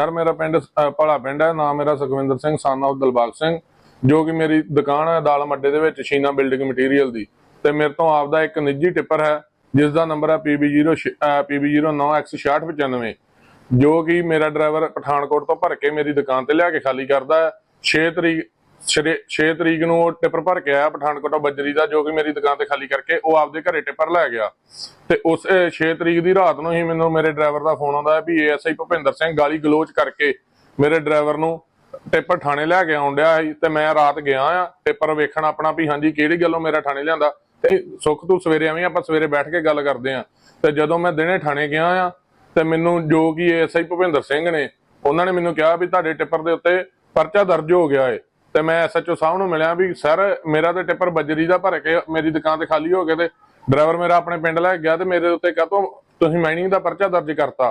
Sir ਮੇਰਾ ਪਿੰਡ ਅ, ਭਲਾ ਪਿੰਡ ਹੈ। ਨਾਮ ਮੇਰਾ ਸੁਖਵਿੰਦਰ ਸਿੰਘ ਸਨ of ਦਿਲਬਾਗ ਸਿੰਘ ਜੋ ਕਿ ਮੇਰੀ ਦੁਕਾਨ ਹੈ ਦਾਲ ਮੱਡੇ ਦੇ ਵਿੱਚ ਸ਼ੀਨਾ ਬਿਲਡਿੰਗ ਮਟੀਰੀਅਲ ਦੀ। ਤੇ ਮੇਰੇ ਤੋਂ ਆਪਦਾ ਇੱਕ ਨਿੱਜੀ ਟਿੱਪਰ ਹੈ ਜਿਸ ਦਾ ਨੰਬਰ ਹੈ PB0 PB09X6695 ਜੋ ਕਿ ਮੇਰਾ ਡਰਾਈਵਰ ਪਠਾਨਕੋਟ ਤੋਂ ਭਰ ਕੇ ਮੇਰੀ ਦੁਕਾਨ ਤੇ ਲਿਆ ਕੇ ਖਾਲੀ ਕਰਦਾ ਹੈ। 6 ਤਰੀਕ 6 ਤਰੀਕ ਨੂੰ ਉਹ ਟਿੱਪਰ ਭਰ ਕੇ ਆਇਆ, ਪਠਾਨਕੋਟੋਂ ਬੱਜਰੀ ਦਾ, ਜੋ ਕਿ ਮੇਰੀ ਦੁਕਾਨ ਤੇ ਖਾਲੀ ਕਰਕੇ ਉਹ ਆਪਦੇ ਘਰੇ ਟਿੱਪਰ ਲੈ ਗਿਆ। ਤੇ ਉਸ 6 ਤਰੀਕ ਦੀ ਰਾਤ ਨੂੰ ਹੀ ਮੈਨੂੰ ਮੇਰੇ ਡਰਾਈਵਰ ਦਾ ਫੋਨ ਆਉਂਦਾ ਵੀ ਏਐਸਆਈ ਭੁਪਿੰਦਰ ਸਿੰਘ ਗਾਲੀ ਗਲੋਚ ਕਰਕੇ ਮੇਰੇ ਡਰਾਈਵਰ ਨੂੰ ਟਿੱਪਰ ਥਾਣੇ ਲੈ ਕੇ ਆਉਣ ਤੇ ਮੈਂ ਰਾਤ ਗਿਆ ਆ ਟਿੱਪਰ ਵੇਖਣ ਆਪਣਾ ਵੀ ਹਾਂਜੀ ਕਿਹੜੀ ਗੱਲੋਂ ਮੇਰਾ ਥਾਣੇ ਲਿਆਂਦਾ। ਤੇ ਸੁੱਖ ਤੂੰ ਸਵੇਰੇ ਆਵੀਂ ਆਪਾਂ ਸਵੇਰੇ ਬੈਠ ਕੇ ਗੱਲ ਕਰਦੇ ਆ ਤੇ ਜਦੋਂ ਮੈਂ ਦਿਨੇ ਥਾਣੇ ਗਿਆ ਆ ਤੇ ਮੈਨੂੰ ਜੋ ਕਿ ਏਐਸਆਈ ਭੁਪਿੰਦਰ ਸਿੰਘ ਨੇ, ਉਹਨਾਂ ਨੇ ਮੈਨੂੰ ਕਿਹਾ ਵੀ ਤੁਹਾਡੇ ਟਿੱਪਰ ਦੇ ਉੱਤੇ ਪਰਚਾ ਦਰਜ ਹੋ ਗਿਆ ਏ। ਤੇ ਮੈਂ ਐਸਐਚਓ ਸਾਹਿਬ ਨੂੰ ਮਿਲਿਆ ਵੀ, ਸਰ, ਮੇਰਾ ਤੇ ਟਿੱਪਰ ਬੱਜਰੀ ਦਾ ਭਰ ਕੇ ਮੇਰੀ ਦੁਕਾਨ ਤੇ ਖਾਲੀ ਹੋ ਗਿਆ ਤੇ ਡਰਾਈਵਰ ਮੇਰਾ ਆਪਣੇ ਪਿੰਡ ਲੈ ਕੇ ਗਿਆ ਤੇ ਮੇਰੇ ਉੱਤੇ ਕਾਹਤੋਂ ਤੁਸੀਂ ਮਾਈਨਿੰਗ ਦਾ ਪਰਚਾ ਦਰਜ ਕਰਤਾ।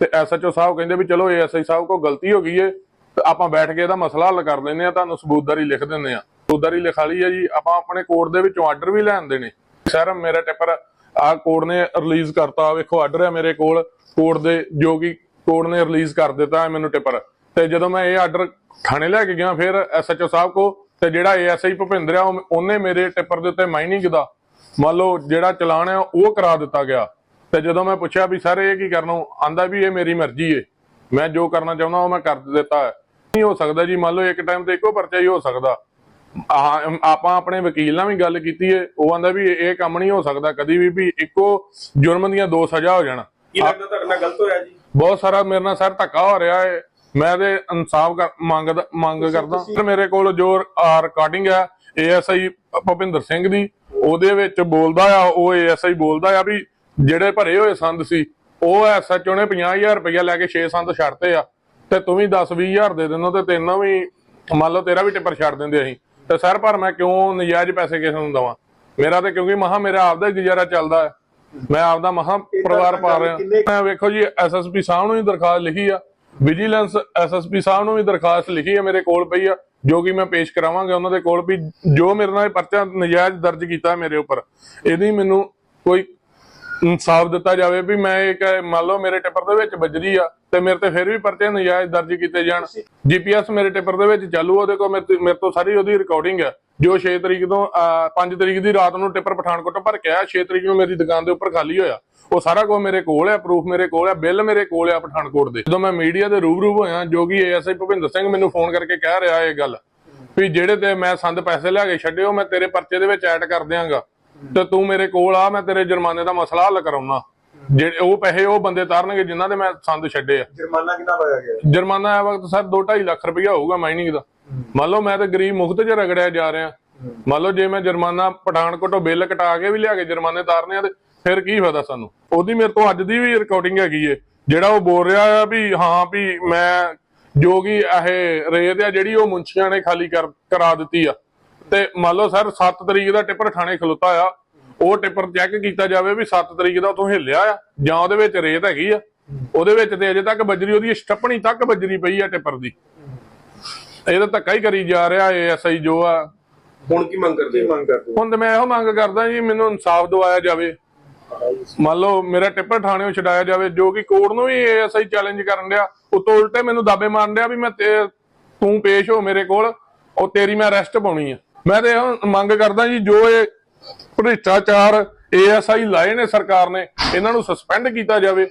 ਤੇ ਐਸਐਚਓ ਸਾਹਿਬ ਕਹਿੰਦੇ ਵੀ, ਚਲੋ ਏਐਸਆਈ ਸਾਹਿਬ ਕੋ ਗਲਤੀ ਹੋ ਗਈ ਏ ਆਪਾਂ ਬੈਠ ਕੇ ਇਹਦਾ ਮਸਲਾ ਹੱਲ ਕਰ ਲੈਂਦੇ ਆ ਤੁਹਾਨੂੰ ਸਬੂਤਦਾਰੀ ਲਿਖ ਦਿੰਦੇ ਆ ਸਬੂਤਦਾਰੀ ਲਿਖਾ ਲਈ ਆ ਜੀ, ਆਪਾਂ ਆਪਣੇ ਕੋਰਟ ਦੇ ਵਿੱਚੋਂ ਆਰਡਰ ਵੀ ਲੈ ਆਂਦੇ ਨੇ। ਸਰ, ਮੇਰਾ ਟਿੱਪਰ ਆ ਕੋਰਟ ਨੇ ਰਿਲੀਜ਼ ਕਰਤਾ ਵੇਖੋ ਆਰਡਰ ਹੈ ਮੇਰੇ ਕੋਲ ਕੋਰਟ ਦੇ ਜੋ ਕਿ ਕੋਰਟ ਨੇ ਰਿਲੀਜ਼ ਕਰ ਦਿੱਤਾ ਮੈਨੂੰ ਟਿੱਪਰ ਤੇ ਜਦੋਂ ਮੈਂ ਇਹ ਆਰਡਰ ਥਾਣੇ ਲੈ ਕੇ ਗਿਆ ਫਿਰ ਐਸਐਚਓ ਸਾਹਿਬ ਕੋ ਤੇ ਜਿਹੜਾ ਏਐਸਆਈ ਭੁਪਿੰਦਰ ਆ ਉਹ- ਉਹਨੇ ਮੇਰੇ ਟਿੱਪਰ ਦੇ ਉੱਤੇ ਮਾਈਨਿੰਗ ਦਾ ਮੰਨ ਲਓ ਜਿਹੜਾ ਚਲਾਨ ਹੈ ਉਹ ਕਰਾ ਦਿੱਤਾ ਗਿਆ। ਤੇ ਜਦੋਂ ਮੈਂ ਪੁੱਛਿਆ ਵੀ ਸਰ ਇਹ ਕੀ ਕਰਨੋਂ ਆਂਦਾ ਵੀ ਇਹ ਮੇਰੀ ਮਰਜ਼ੀ ਏ। ਮੈਂ ਜੋ ਕਰਨਾ ਚਾਹੁੰਦਾ ਉਹ ਮੈਂ ਕਰ ਦਿੱਤਾ ਨਹੀਂ ਹੋ ਸਕਦਾ ਜੀ ਮੰਨ ਲਓ ਇੱਕ ਟਾਈਮ ਤੇ ਇੱਕੋ ਪਰਚਾ ਹੀ ਹੋ ਸਕਦਾ। ਆਪਾਂ ਆਪਣੇ ਵਕੀਲ ਨਾਲ ਵੀ ਗੱਲ ਕੀਤੀ ਏ। ਉਹ ਆਂਦਾ ਵੀ ਇਹ ਕੰਮ ਨਹੀਂ ਹੋ ਸਕਦਾ ਕਦੀ ਵੀ ਵੀ ਇੱਕੋ ਜੁਰਮ ਦੀਆਂ ਦੋ ਸਜ਼ਾ ਹੋ ਜਾਣ। ਕੀ ਲੱਗਦਾ ਤੁਹਾਡੇ ਨਾਲ ਗਲਤ ਹੋਇਆ ਜੀ? ਬਹੁਤ ਸਾਰਾ ਮੇਰੇ ਨਾਲ ਸਰ ਧੱਕਾ ਹੋ ਰਿਹਾ ਹੈ ਮੈਂ ਤੇ ਇਨਸਾਫ ਮੰਗਦਾ ਮੰਗ ਕਰਦਾ। ਮੇਰੇ ਕੋਲ ਜੋ ਰਿਕਾਰਡਿੰਗ ਹੈ ਏਐਸਆਈ ਭੁਪਿੰਦਰ ਸਿੰਘ ਦੀ ਉਹਦੇ ਵਿੱਚ ਬੋਲਦਾ ਆ ਉਹ ਏਐਸਆਈ ਬੋਲਦਾ ਆ ਵੀ ਜਿਹੜੇ ਭਰੇ ਹੋਏ ਸੰਦ ਸੀ ਉਹ ਐਸਐਚਓ ਨੇ 50000 ਰੁਪਇਆ ਲੈ ਕੇ 6 ਸੰਦ ਛੱਡਤੇ ਆ। ਤੇ ਤੂੰ ਵੀ 10 20000 ਦੇ ਦਿੰਦਾ ਤੇ ਤੈਨੂੰ ਵੀ ਮੰਨ ਲਓ ਤੇਰਾ ਵੀ ਟਿੱਪਰ ਛੱਡ ਦਿੰਦੇ ਅਸੀਂ। ਤੇ ਸਰ ਪਰ ਮੈਂ ਕਿਉਂ ਨਜਾਇਜ਼ ਪੈਸੇ ਕਿਸੇ ਨੂੰ ਦਵਾਂ? ਮੇਰਾ ਤੇ ਕਿਉਂਕਿ ਮਹਾ ਮੇਰਾ ਆਪਦਾ ਹੀ ਗੁਜ਼ਾਰਾ ਚੱਲਦਾ ਹੈ ਮੈਂ ਆਪਦਾ ਮਹਾ ਪਰਿਵਾਰ ਪਾ ਰਿਹਾ। ਮੈਂ ਵੇਖੋ ਜੀ ਐਸਐਸਪੀ ਸਾਹਿਬ ਨੂੰ ਵੀ ਦਰਖਾਸਤ ਲਿਖੀ ਆ। ਵਿਜੀਲੈਂਸ ਐਸਐਸਪੀ ਸਾਹਿਬ ਨੂੰ ਵੀ ਦਰਖਾਸਤ ਲਿਖੀ ਆ ਮੇਰੇ ਕੋਲ ਪਈ ਆ, ਜੋ ਕਿ ਮੈਂ ਪੇਸ਼ ਕਰਾਵਾਂਗਾ ਉਹਨਾਂ ਦੇ ਕੋਲ ਵੀ, ਜੋ ਮੇਰੇ ਨਾਲ ਪਰਚਾ ਨਜਾਇਜ਼ ਦਰਜ ਕੀਤਾ ਮੇਰੇ ਉੱਪਰ। ਇਹਦੀ ਮੈਨੂੰ ਕੋਈ ਇਨਸਾਫ ਦਿੱਤਾ ਜਾਵੇ ਵੀ ਮੈਂ ਇੱਕ, ਮੰਨ ਲਓ ਮੇਰੇ ਟਿੱਪਰ ਦੇ ਵਿੱਚ ਬਜਰੀ ਆ ਤੇ ਮੇਰੇ ਤੇ ਫਿਰ ਵੀ ਪਰਚੇ ਨਜਾਇਜ਼ ਦਰਜ ਕੀਤੇ ਜਾਣ। ਜੀਪੀਐਸ ਮੇਰੇ ਟਿੱਪਰ ਦੇ ਵਿੱਚ ਚਾਲੂ ਉਹਦੇ ਕੋਲ ਮੇਰੇ ਤੋਂ- ਸਾਰੀ ਉਹਦੀ ਰਿਕਾਰਡਿੰਗ ਹੈ ਜੋ 6 ਤਰੀਕ ਤੋਂ 5 ਤਰੀਕ ਦੀ ਰਾਤ ਨੂੰ ਟਿੱਪਰ ਪਠਾਨਕੋਟ ਭਰ ਕੇ ਆਇਆ 6 ਤਰੀਕ ਨੂੰ ਮੇਰੀ ਦੁਕਾਨ ਦੇ ਉੱਪਰ ਖਾਲੀ ਹੋਇਆ। ਉਹ ਸਾਰਾ ਕੁਝ ਮੇਰੇ ਕੋਲ ਹੈ ਪ੍ਰੂਫ ਮੇਰੇ ਕੋਲ ਹੈ ਬਿੱਲ ਮੇਰੇ ਕੋਲ ਹੈ ਪਠਾਨਕੋਟ ਦੇ। ਜਦੋਂ ਮੈਂ ਮੀਡੀਆ ਦੇ ਰੂਬਰੂ ਹੋਇਆ ਜੋ ਕਿ ਏਐਸਆਈ ਭੁਪਿੰਦਰ ਸਿੰਘ ਮੈਨੂੰ ਫੋਨ ਕਰਕੇ ਕਹਿ ਰਿਹਾ ਇਹ ਗੱਲ ਵੀ ਜਿਹੜੇ ਤੇ ਮੈਂ ਸੰਦ ਪੈਸੇ ਲਿਆ ਕੇ ਛੱਡਿਓ ਮੈਂ ਤੇਰੇ ਪਰਚੇ ਦੇ ਵਿੱਚ ਐਡ ਕਰ ਦਿਆਂਗਾ। ਤੇ ਤੂੰ ਮੇਰੇ ਕੋਲ ਆ ਮੈਂ ਤੇਰੇ ਜੁਰਮਾਨੇ ਦਾ ਮਸਲਾ ਹੱਲ ਕਰਾਉਣਾ। ਜਿਹੜੇ ਉਹ ਪੈਸੇ ਉਹ ਬੰਦੇ ਤਾਰਨਗੇ ਜਿਨ੍ਹਾਂ ਦੇ ਮੈਂ ਸੰਦ ਛੱਡੇ ਆ। ਜੁਰਮਾਨਾ ਕਿੰਨਾ ਪਾਇਆ ਗਿਆ? ਜੁਰਮਾਨਾ ਇਹ ਵਕਤ ਸਰ 2.5 ਲੱਖ ਰੁਪਇਆ ਹੋਊਗਾ ਮਾਈਨਿੰਗ ਦਾ। ਮੰਨ ਲਓ ਮੈਂ ਤਾਂ ਗਰੀਬ ਮੁਖਤ ਚ ਰਗੜਿਆ ਜਾ ਰਿਹਾ। ਮੰਨ ਲਓ ਜੇ ਮੈਂ ਜੁਰਮਾਨਾ ਪਠਾਨਕੋਟੋਂ ਬਿੱਲ ਕਟਾ ਕੇ ਵੀ ਲਿਆ ਕੇ ਜੁਰਮਾਨੇ ਤਾਰਨੇ ਆ ਤੇ ਫਿਰ ਕੀ ਫਾਇਦਾ ਸਾਨੂੰ? ਉਹਦੀ ਮੇਰੇ ਤੋਂ ਅੱਜ ਦੀ ਵੀ ਰਿਕਾਰਡਿੰਗ ਹੈਗੀ ਏ। ਜਿਹੜਾ ਉਹ ਬੋਲ ਰਿਹਾ ਆ ਵੀ ਹਾਂ ਵੀ ਮੈਂ ਜੋ ਕਿ ਇਹ ਰੇਤ ਆ ਜਿਹੜੀ ਉਹ ਮੁੰਸ਼ੀਆਂ ਨੇ ਖਾਲੀ ਕਰ ਕਰਾ ਦਿੱਤੀ ਆ। ਤੇ ਮੰਨ ਲਓ ਸਰ 7 ਤਰੀਕ ਦਾ ਟਿੱਪਰ ਥਾਣੇ ਖਲੋਤਾ ਆ। ਉਹ ਟਿੱਪਰ ਚੈੱਕ ਕੀਤਾ ਜਾਵੇ ਵੀ 7 ਤਰੀਕ ਦਾ ਉਥੋਂ ਹਿੱਲਿਆ ਆ ਜਾਂ ਉਹਦੇ ਵਿੱਚ ਰੇਤ ਹੈਗੀ ਆ। ਉਹਦੇ ਵਿੱਚ ਤੇ ਅਜੇ ਤੱਕ ਬਜਰੀ ਉਹਦੀ ਸਟੱਪਣੀ ਤੱਕ ਬਜਰੀ ਪਈ ਆ ਟਿੱਪਰ ਦੀ। ਇਹ ਤਾਂ ਧੱਕਾ ਹੀ ਕਰੀ ਜਾ ਰਿਹਾ ਐਸਆਈ ਜੋ ਆ। ਹੁਣ ਕੀ ਮੰਗ ਕਰਦੇ ਮੰਗ ਕਰਦੇ ਹੁਣ ਤੇ ਮੈਂ ਇਹੋ ਮੰਗ ਕਰਦਾ ਜੀ ਮੈਨੂੰ ਇਨਸਾਫ ਦਿਵਾਇਆ ਜਾਵੇ। ਮੰਨ ਲਓ ਮੇਰਾ ਟਿੱਪਰ ਥਾਣੇੋਂ ਛਡਾਇਆ ਜਾਵੇ ਜੋ ਕਿ ਕੋਰਟ ਨੂੰ ਵੀ ਐਸਆਈ ਚੈਲੰਜ ਕਰਨ ਡਿਆ। ਉਤੋਂ ਉਲਟੇ ਮੈਨੂੰ ਦਾਬੇ ਮਾਰਨ ਡਿਆ ਵੀ ਮੈਂ ਤੇ ਪੇਸ਼ ਹੋ ਮੇਰੇ ਕੋਲ ਉਹ ਤੇਰੀ ਮੈਂ ਅਰੈਸਟ ਪਾਉਣੀ ਆ। ਮੈਂ ਤੇ ਇਹੋ ਮੰਗ ਕਰਦਾ ਜੀ ਜੋ ਇਹ ਭ੍ਰਿਸ਼ਟਾਚਾਰ ਏਐਸਆਈ ਲਾਏ ਨੇ ਸਰਕਾਰ ਨੇ ਇਹਨਾਂ ਨੂੰ ਸਸਪੈਂਡ ਕੀਤਾ ਜਾਵੇ।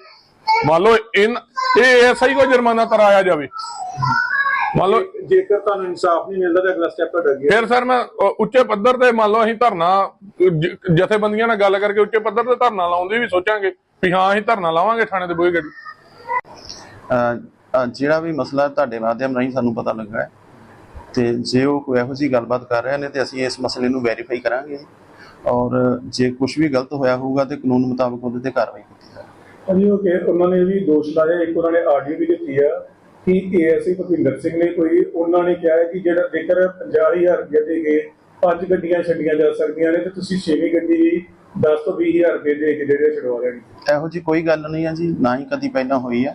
ਮੰਨ ਲਓ ਇਹ ਏਐਸਆਈ ਕੋ ਜੁਰਮਾਨਾ ਤਰਾਇਆ ਜਾਵੇ। ਮੰਨ ਲਓ ਜੇਕਰ ਤੁਹਾਨੂੰ ਇਨਸਾਫ ਨਹੀਂ ਮਿਲਦਾ ਤਾਂ ਅਗਲਾ ਸਟੈਪ ਤੁਹਾਡਾ ਹੈ ਫਿਰ ਸਰ ਮੈਂ ਉੱਚੇ ਪੱਧਰ ਤੇ ਮੰਨ ਲਓ ਅਸੀਂ ਧਰਨਾ ਜ- ਜਥੇਬੰਦੀਆਂ ਨਾਲ ਗੱਲ ਕਰਕੇ ਉੱਚੇ ਪੱਧਰ ਤੇ ਧਰਨਾ ਲਾਉਣ ਦੀ ਵੀ ਸੋਚਾਂਗੇ ਵੀ ਹਾਂ ਅਸੀਂ ਧਰਨਾ ਲਾਵਾਂਗੇ ਥਾਣੇ ਦੇ ਬੂਹੇ ਗੱਡੀ। ਜਿਹੜਾ ਵੀ ਮਸਲਾ ਤੁਹਾਡੇ ਮਾਧਿਅਮ ਰਾਹੀਂ ਸਾਨੂੰ ਪਤਾ ਲੱਗਾ ਹੈ ਤੇ ਜੇ ਉਹ ਕੋਈ ਇਹੋ ਜਿਹੀ ਗੱਲਬਾਤ ਕਰ ਰਹੇ ਨੇ ਤੇ ਅਸੀਂ ਇਸ ਮਸਲੇ ਨੂੰ ਵੈਰੀਫਾਈ ਕਰਾਂਗੇ। ਔਰ ਜੇ ਕੁਝ ਵੀ ਗਲਤ ਹੋਇਆ ਹੋਊਗਾ ਤੇ ਕਾਨੂੰਨ ਮੁਤਾਬਕ ਉਹਦੇ ਤੇ ਕਾਰਵਾਈ ਕੀਤੀ ਜਾਵੇਗੀ ਹਾਂਜੀ ਉਹ ਕਿ ਉਹਨਾਂ ਨੇ ਵੀ ਦੋਸ਼ ਲਾਇਆ ਇੱਕ ਉਹਨਾਂ ਨੇ ਆਡੀਓ ਵੀ ਦਿੱਤੀ ਆ ਕਿ ਏਐਸਆਈ ਭੁਪਿੰਦਰ ਸਿੰਘ ਨੇ ਕੋਈ ਉਹਨਾਂ ਨੇ ਕਿਹਾ ਹੈ ਕਿ ਜਿਹੜਾ ਜੇਕਰ 50000 ਰੁਪਏ ਦੇ ਕੇ ਪੰਜ ਗੱਡੀਆਂ ਛੱਡੀਆਂ ਜਾ ਸਕਦੀਆਂ ਨੇ ਤੇ ਤੁਸੀਂ ਛੇਵੀਂ ਗੱਡੀ ਵੀ 10 ਤੋਂ 20000 ਰੁਪਏ ਦੇ ਕੇ ਜਿਹੜੇ ਛਡਵਾ ਲੈਣੀ ਇਹੋ ਜੀ ਕੋਈ ਗੱਲ ਨਹੀਂ ਹੈ ਜੀ ਨਾ ਹੀ ਕਦੀ ਪਹਿਲਾਂ ਹੋਈ ਆ।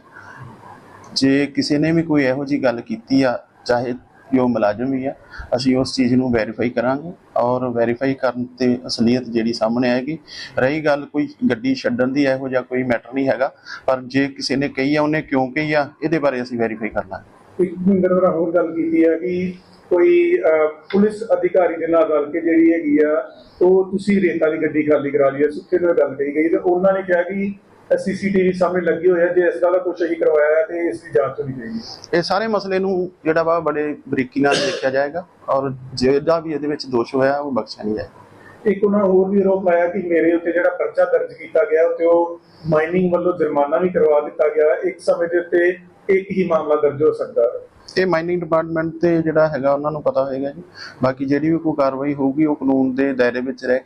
ਜੇ ਕਿਸੇ ਨੇ ਵੀ ਕੋਈ ਇਹੋ ਜੀ ਗੱਲ ਕੀਤੀ ਆ ਚਾਹੇ ਜੋ ਮੁਲਾਜ਼ਮ ਵੀ ਆ। ਅਸੀਂ ਉਸ ਚੀਜ਼ ਨੂੰ ਵੈਰੀਫਾਈ ਕਰਾਂਗੇ ਔਰ ਵੈਰੀਫਾਈ ਕਰਨ ਤੇ ਅਸਲੀਅਤ ਜਿਹੜੀ ਸਾਹਮਣੇ ਆਏਗੀ। ਰਹੀ ਗੱਲ ਕੋਈ ਗੱਡੀ ਛੱਡਣ ਦੀ ਇਹੋ ਜਿਹਾ ਕੋਈ ਮੈਟਰ ਨਹੀਂ ਹੈਗਾ, ਪਰ ਜੇ ਕਿਸੇ ਨੇ ਕਹੀ ਆ, ਉਹਨੇ ਕਿਉਂ ਕਹੀ ਆ, ਇਹਦੇ ਬਾਰੇ ਅਸੀਂ ਵੈਰੀਫਾਈ ਕਰਨਾ ਇੱਕ ਮਿੰਦਰ ਵਰਾ ਹੋਰ ਗੱਲ ਕੀਤੀ ਹੈ ਕਿ ਕੋਈ ਪੁਲਿਸ ਅਧਿਕਾਰੀ ਦੇ ਨਾਲ ਰਲ ਕੇ ਜਿਹੜੀ ਹੈਗੀ ਆ, ਉਹ ਤੁਸੀਂ ਰੇਤਾ ਦੀ ਗੱਡੀ ਖਾਲੀ ਕਰਾ ਲਈ ਹੈ ਸੁੱਕੇ ਨਾਲ ਗੱਲ ਕਹੀ ਗਈ ਤੇ ਉਹਨਾਂ ਨੇ ਕਿਹਾ ਕਿ ਸੀਸੀਟੀਵੀ ਸਾਹਮਣੇ ਲੱਗੀ ਹੋਈ ਹੈ ਜੇ ਇਸ ਗੱਲ ਦਾ ਕੁਝ ਹੀ ਕਰਵਾਇਆ ਹੈ ਤੇ ਇਸ ਦੀ ਜਾਂਚ ਹੋਣੀ ਚਾਹੀਦੀ ਇਹ ਸਾਰੇ ਮਸਲੇ ਨੂੰ ਜਿਹੜਾ ਵਾ ਬੜੇ ਬਰੀਕੀ ਨਾਲ ਦੇਖਿਆ ਜਾਏਗਾ ਔਰ ਜਿਹੜਾ ਵੀ ਇਹਦੇ ਵਿੱਚ ਦੋਸ਼ ਹੋਇਆ ਉਹ ਬਖਸ਼ਿਆ ਨਹੀਂ ਜਾਏਗਾ। ਇੱਕ ਉਹਨਾਂ ਹੋਰ ਵੀ ਆਰੋਪ ਲਾਇਆ ਕਿ ਮੇਰੇ ਉੱਤੇ ਜਿਹੜਾ ਪਰਚਾ ਦਰਜ ਕੀਤਾ ਗਿਆ ਉੱਤੇ ਉਹ ਮਾਈਨਿੰਗ ਵੱਲੋਂ ਜੁਰਮਾਨਾ ਵੀ ਕਰਵਾ ਦਿੱਤਾ ਗਿਆ। ਇੱਕ ਸਮੇਂ ਦੇ ਉੱਤੇ ਇੱਕ ਹੀ ਮਾਮਲਾ ਦਰਜ ਹੋ ਸਕਦਾ ਹੈ। ਇਹ ਮਾਈਨਿੰਗ ਡਿਪਾਰਟਮੈਂਟ ਤੇ ਜਿਹੜਾ ਹੈਗਾ ਉਹਨਾਂ ਨੂੰ ਪਤਾ ਹੋਏਗਾ ਜੀ। ਬਾਕੀ ਜਿਹੜੀ ਵੀ ਕੋਈ ਕਾਰਵਾਈ ਹੋਊਗੀ ਉਹ ਕਾਨੂੰਨ ਦੇ ਦਾਇਰੇ ਵਿੱਚ ਰਹਿ ਕੇ